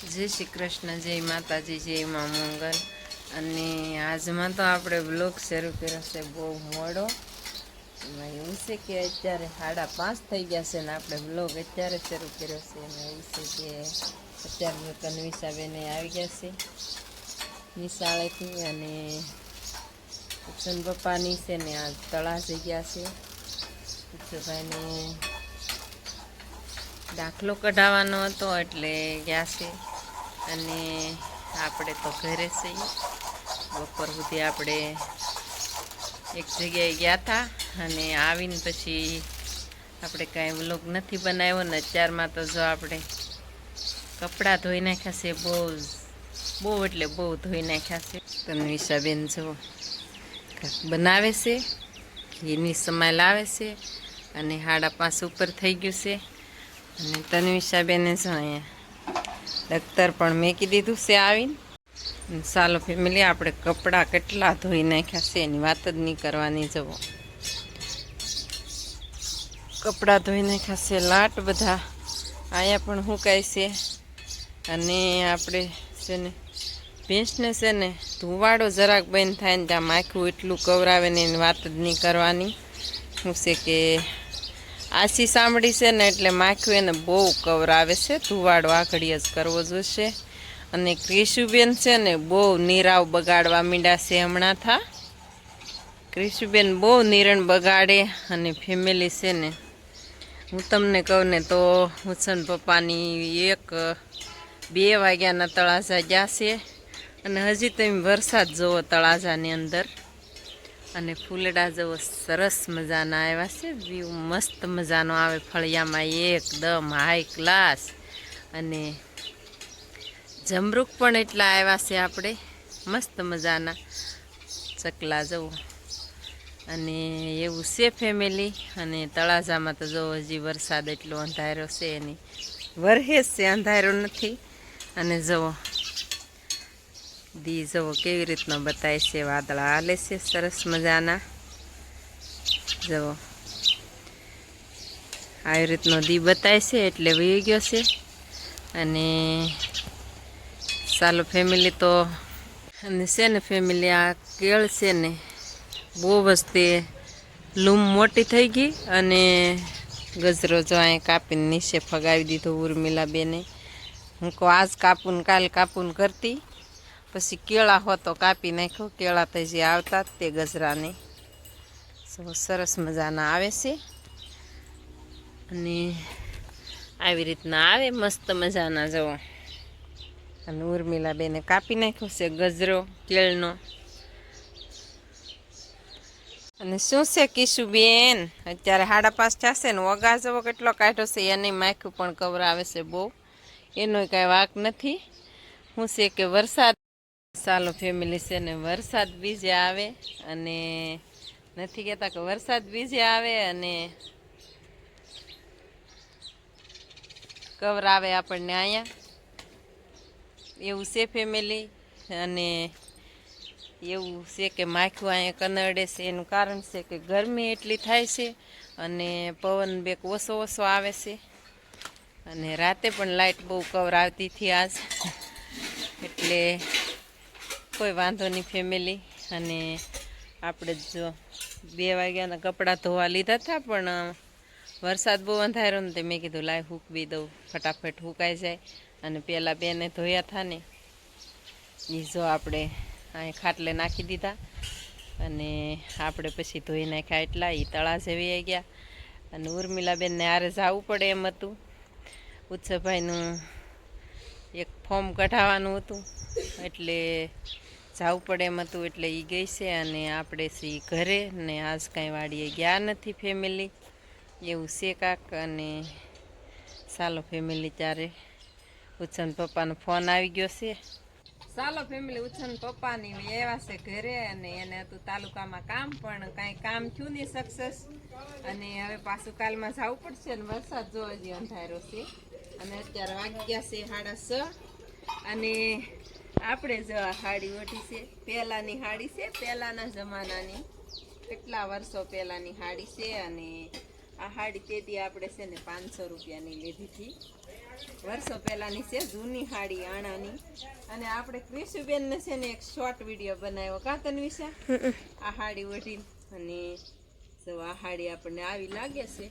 જય શ્રી કૃષ્ણ, જય માતાજી, જય મા મંગલ. અને આજમાં તો આપણે બ્લોગ શરૂ કર્યો છે, બહુ મોડો. એમાં એવું છે કે અત્યારે સાડા પાંચ થઈ ગયા છે ને આપણે બ્લોગ અત્યારે શરૂ કર્યો છે. એમાં એવું છે કે અત્યારે કન્વિસાબેને આવી ગયા છે, નિશાળેથી અને કિશન પપ્પાની છે ને આ તળા જઈ ગયા છે. કિશોરભાઈને દાખલો કઢાવવાનો હતો એટલે ગયા છે. અને આપણે તો ઘરે છીએ. બપોર સુધી આપણે એક જગ્યાએ ગયા હતા. અને આવીને પછી આપણે કાંઈ વ્લોગ નથી બનાવ્યો ને અત્યારમાં તો જો આપણે કપડાં ધોઈ નાખ્યા છે બહુ બહુ એટલે બહુ ધોઈ નાખ્યા છે. તન્વિષાબેન જો કાંઈક બનાવે છે, ઘીની સમાય લાવે છે અને હાડા પાંચ ઉપર થઈ ગયું છે. અને તન્વિષાબેને જો અહીંયા દફતર પણ મેકી દીધું છે આવીને. સાલો ફેમિલી, આપણે કપડાં કેટલા ધોઈ નાખ્યા છે એની વાત જ નહીં કરવાની જવો કપડાં ધોઈ નાખ્યા છે, લાટ બધા. અહીંયા પણ સુકાય છે. અને આપણે છે ને, ભેંસને છે ને ધુવાડો જરાક બંધ થાય ને ત્યાં માખું એટલું કવરાવે ને એની વાત જ નહીં કરવાની. શું છે કે આસી સાંભળી છે ને એટલે માખ્યું એને બહુ કવરાવે છે. ધુવાડો આખડી જ કરવો જોશે. અને ક્રિશુબેન છે ને બહુ નીરાવ બગાડવા મીંડાશે હમણાં થા. ક્રિશુબેન બહુ નિરણ બગાડે અને ફેમિલી છે ને. હું તમને કહું ને તો હુસન પપ્પાની એક બે વાગ્યાના તળાજા ગયા છે. અને હજી તમે વરસાદ જુઓ તળાજાની અંદર. અને ફૂલડા જેવો સરસ મજાના આવ્યા છે. વ્યૂ મસ્ત મજાનો આવે ફળિયામાં એકદમ હાઈ ક્લાસ અને જમરૂક પણ એટલા આવ્યા છે આપણે. મસ્ત મજાના ચકલા જવું. અને એવું છે ફેમિલી અને તળાજામાં તો જો હજી વરસાદ એટલો અંધારો છે એની. વરહેજ છે અંધારો નથી. અને જુઓ દી જવો કેવી રીતનો બતાય છે વાદળા? હાલે છે સરસ મજાના. જવો આવી રીતનો દી બતાય છે એટલે વહી ગયો છે. અને ચાલો ફેમિલી તો, અને છે ને ફેમિલી આ કેળ છે ને, બહુ વસ્તે લૂમ મોટી થઈ ગઈ અને ગજરો જો અહીં કાપીને નીચે ફગાવી દીધો ઉર્મિલા બેને હું કહું, આજ કાપું કાલ કાપું કરતી. પછી કેળા હોતો કાપી નાખ્યો. કેળા તો જે આવતા તે ગજરાને. સરસ મજાના આવે છે. અને આવી રીતના આવે, મસ્ત મજાના જવો અને ઉર્મિલા બેને કાપી નાખ્યો છે ગજરો, કેળનો. અને શું છે કિશુબેન? અત્યારે સાડા પાંચ થશે ને, વગા જવો કેટલો કાઢ્યો છે, એની માખું પણ કવરાવે છે બહુ. એનો કાંઈ વાક નથી. શું છે કે વરસાદ સાલો ફેમિલી છે ને વરસાદ બીજે આવે અને નથી કહેતા કે વરસાદ બીજે આવે અને કવર આવે આપણને અહીંયા. એવું છે ફેમિલી અને એવું છે કે માખું અહીંયા કનડે છે. એનું કારણ છે કે ગરમી એટલી થાય છે અને પવન બેક ઓછો ઓછો આવે છે. અને રાતે પણ લાઇટ બહુ કવર આવતી હતી આજ. એટલે કોઈ વાંધો નહીં ફેમિલી અને આપણે જો બે વાગ્યાના કપડાં ધોવા લીધા હતા, પણ વરસાદ બહુ અંધાર્યો ને તે મેં કીધું, લાય હૂકવી દઉં, ફટાફટ હુકાઈ જાય. અને પહેલાં બેને ધોયા હતા ને, એ જો આપણે અહીં ખાટલે નાખી દીધા. અને આપણે પછી ધોઈ નાખ્યા એટલા એ તળા જેવી આવી ગયા. અને ઉર્મિલાબેનને આરે જવું પડે એમ હતું. ઉત્સવભાઈનું એક ફોર્મ કઢાવવાનું હતું. એટલે જવું પડે એમ હતું એટલે એ ગઈ છે અને આપણે શ્રી ઘરે ને આજ કાંઈ વાડીએ ગયા નથી ફેમિલી એવું છે કાક અને ચાલો ફેમિલી ત્યારે ઉછન પપ્પાનો ફોન આવી ગયો છે. ચાલો ફેમિલી ઉછન પપ્પાની એવા છે ઘરે અને એને હતું તાલુકામાં કામ, પણ કાંઈ કામ થયું નહીં સક્સેસ અને હવે પાછું કાલમાં જવું પડશે ને વરસાદ જોવા જે અંધારો છે. અને અત્યારે વાગી ગયા છે સાડા છ. અને આપણે જો આ હાડી ઓઢી છે. પહેલાંની હાડી છે, પહેલાંના જમાનાની. કેટલા વર્ષો પહેલાંની હાડી છે અને આ હાડી તેથી આપણે છે ને પાંચસો રૂપિયાની લીધી હતી. વર્ષો પહેલાની છે, જૂની હાડી આણાની. અને આપણે ક્રિશુબેનને છે ને એક શોર્ટ વીડિયો બનાવ્યો. કા તન્વિશા આ હાડી ઓઢીને. અને જો આ હાડી આપણને આવી લાગે છે.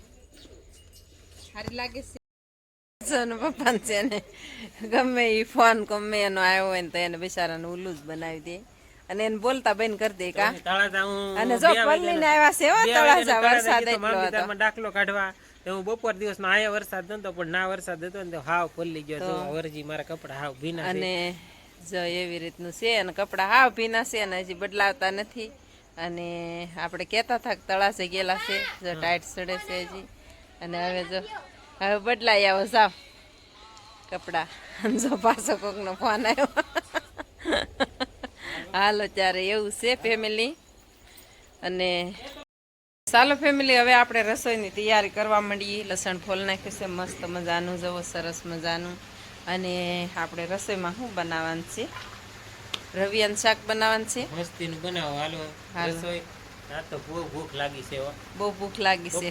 સારી લાગે છે? પપ્પા છે ને ગમે એ ફોન ગમે એનો આવ્યો હોય ને તો એને બિચારાને ઉલ્લું જ બનાવી દે. અને એને બોલતા બંધ કરી દે કા. અને જો પલ્લી ને આવ્યા છે બે તળાજા વરસાદ એટલો હતો. દાખલો કાઢવા. હું બપોર દિવસમાં આયા વરસાદ નતો પણ ના વરસાદ હતો ને તો હાવ પલ્લી ગયો. તો વરજી મારા કપડા હાવ ભીના. અને જો એવી રીતનું છે અને કપડા હાવ ભીના છે અને હજી બદલાવતા નથી. અને આપણે કહેતા હતા તળાશે તળાસે ગયેલા છે જો ટાઈટ સડે છે હજી. અને હવે જો હવે બદલાઈ આવો જાવ કપડાં. જો પાછો કોકનો ફોન આવ્યો. હાલો ત્યારે એવું છે ફેમિલી અને ચાલો ફેમિલી હવે આપણે રસોઈની તૈયારી કરવા માંડીએ. લસણ ફોલ નાખ્યું છે મસ્ત મજાનું જવો સરસ મજાનું. અને આપણે રસોઈમાં શું બનાવવાનું છે? રવિયાનું શાક બનાવવાનું છે? મસ્તીનું બનાવો. હાલો. રસોઈ. ભૂખ લાગી છે બહુ ભૂખ લાગી છે.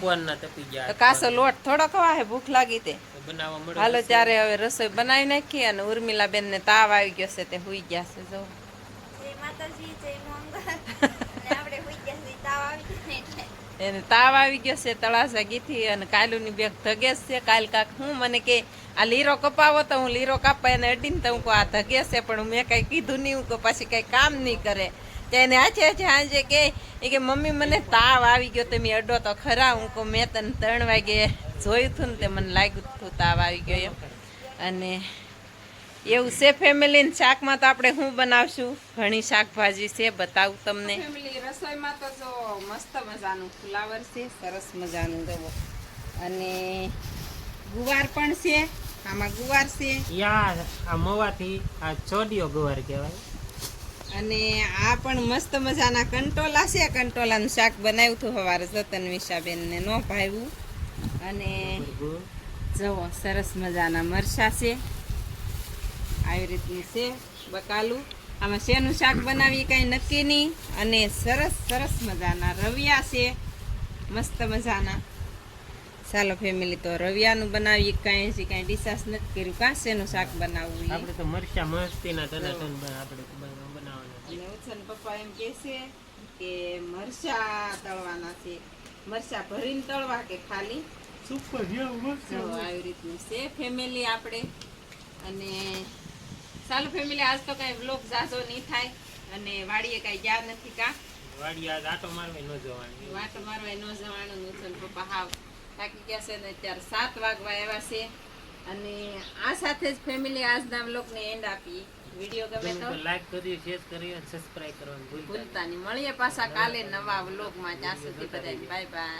તો કાસો લોટ થોડો ખવાય ભૂખ લાગી તે. તો બનાવવા મળે હાલો ત્યારે હવે રસોઈ બનાવી નાખીએ અને ઉર્મિલા બેનને તાવ આવી ગયો છે તે હુઈ ગયા છે જો. જય માતાજી જય મંગળ અને આપણે હોઈ ગયા છીએ તાવ આવી ગયો ને એટલે. એને તાવ આવી ગયો છે તળાસા ગીથી અને કાલુની બેગ ધગેસ છે. કાલ કાક હું મને કે આ લીરો કપાવો તો હું લીરો કાપા એને અડીને તો હું આ ધગે છે પણ મેં કાંઈ કીધું નહીં. હું કહું પછી કાંઈ કામ નહીં કરે. તો એને આછે આછે સાંજે કે એ કે મમ્મી મને તાવ આવી ગયો. તમે અડો તો ખરા હું કહું મેં તને ત્રણ વાગે જોયું હતું ને તે મને લાગ્યું હતું તાવ આવી ગયો એમ. અને એવું છે ફેમિલીને શાકમાં તો આપણે શું બનાવશું? ઘણી શાકભાજી છે બતાવું તમને. રસોઈમાં તો જો મસ્ત મજાનું ફુલાવર છે સરસ મજાનું જવો અને ગુવાર પણ છે આમાં ગુવાર છે. યાર આ મવાથી આ ચોડિયો ગુવાર કહેવાય. અને આ પણ મસ્ત મજાના કંટોલા છે. કંટોલાનું શાક બનાવ્યું હતું સવારે જતન વિશાબેનને ન ભાવ્યું. અને જવો સરસ મજાના મરચા છે. આવી રીતનું છે બકાલું. આમાં શેનું શાક બનાવી કાંઈ નક્કી નહીં. અને સરસ સરસ મજાના રવિયા છે. મસ્ત મજાના. ચાલો ફેમિલી તો રવિયાનું બનાવી કાંઈ હજી કાંઈ ડિસાસ નથી કર્યું. કાં શેનું શાક બનાવવું આપણે તો મરચા મસ્તીના ટનાટન આપણે છે. અને પપ્પા એમ કહે છે કે મરચા તળવાના છે. મરચા ભરીને તળવા કે ખાલી? જો આવી રીતનું છે ફેમિલી આપણે. અને ચાલો ફેમિલી આજ તો કાંઈ બ્લોક ઝાઝો નહીં થાય. અને વાડીએ કાંઈ ગયા નથી કા? વાડી આજ આટો મારવા ન જવાનું. વાટ મારવા ન જવાનું નુસન પપ્પા હાવ. થાકી ગયા છે ને અત્યારે સાત વાગવા આવ્યા છે. અને આ સાથે જ ફેમિલી આજના બ્લોગને એન્ડ આપી વીડિયો ગમે તો. લાઈક કરી શેર કરી અને સબસ્ક્રાઇબ કરવાનું ભૂલતા નહીં. મળીએ પાછા કાલે નવા વ્લોગમાં ત્યાં સુધી બધા બાય બાય